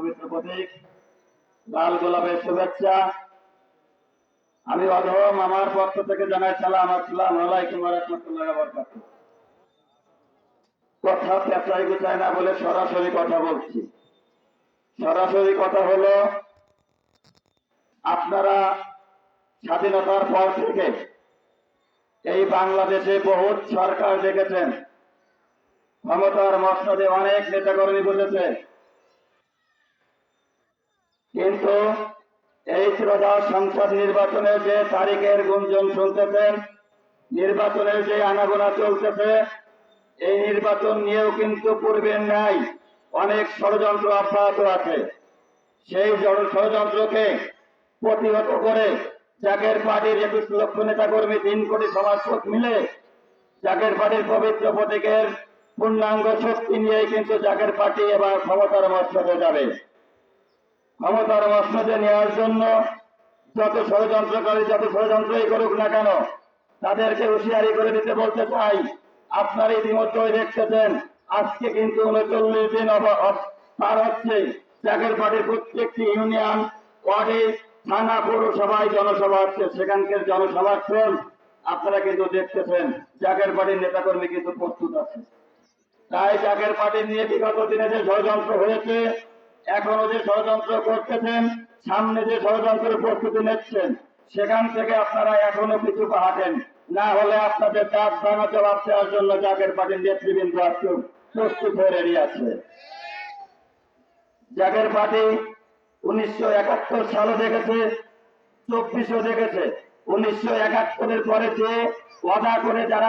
পবিত্র প্রতীক, লাল গোলাপের শুভেচ্ছা। আমি অধম, আমার পক্ষ থেকে জানাই সালাম আসসালাম আলাইকুম রহমতুল্লাহ বরকাত কথা পেঁচাই গুছাই না বলে সরাসরি কথা বলছি। সরাসরি কথা হলো, আপনারা স্বাধীনতার পর থেকে এই বাংলাদেশে বহুত সরকার দেখেছেন। ক্ষমতার মসনদে অনেক নেতাকর্মী বসেছে। কিন্তু এই ত্রয়োদশ সংসদ নির্বাচনের যে তারিখের গুঞ্জন শুনতেছেন নির্বাচনের যে আনাগোনা চলতেছে, এই নির্বাচন নিয়েও কিন্তু পূর্বের নাই, অনেক ষড়যন্ত্র অব্যাহত আছে। সেই ষড়যন্ত্রকে প্রতিহত করে জাগের পার্টির একুশ লক্ষ নেতা কর্মী তিন কোটি সমাজপথ মিলে জাগের পার্টির পবিত্র প্রতীকের পূর্ণাঙ্গ শক্তি নিয়ে কিন্তু জাগের পার্টি এবার ক্ষমতার মস্তকে যাবে। ক্ষমতার মস্তকে নেওয়ার জন্য যত ষড়যন্ত্রকারী যত ষড়যন্ত্রই করুক না কেন, তাদেরকে হুঁশিয়ারি করে দিতে বলতে চাই। আপনারা ইতিমধ্যেই দেখতেছেন, আজকে কিন্তু উনচল্লিশ দিন পার হচ্ছে। জাগের পার্টির প্রত্যেকটি ইউনিয়ন, ওয়ার্ডে, থানা, পৌরসভায় জনসভা হচ্ছে। সেখানকার জনসভার আপনারা কিন্তু দেখতেছেন। জাগের পার্টির নেতাকর্মী কিন্তু প্রস্তুত আছে। তাই জাগের পার্টি নিয়ে বিগত দিনে যে ষড়যন্ত্র হয়েছে এখনও যে ষড়যন্ত্র করতেছেন, সামনে যে ষড়যন্ত্রের প্রস্তুতি নিচ্ছেন, সেখান থেকে আপনারা এখনও কিছু পাহাটেন। না হলে আপনাদের দাঁত ভাঙা জবাব দেওয়ার জন্য জাগের পার্টির নেতৃবৃন্দ আজকে প্রস্তুত হয়ে রেডি আছে। জাগের পার্টি উনিশশো একাত্তর সালে দেখেছে, চব্বিশও দেখেছে। উনিশশো একাত্তরের পরে যে ওয়াদা করে যারা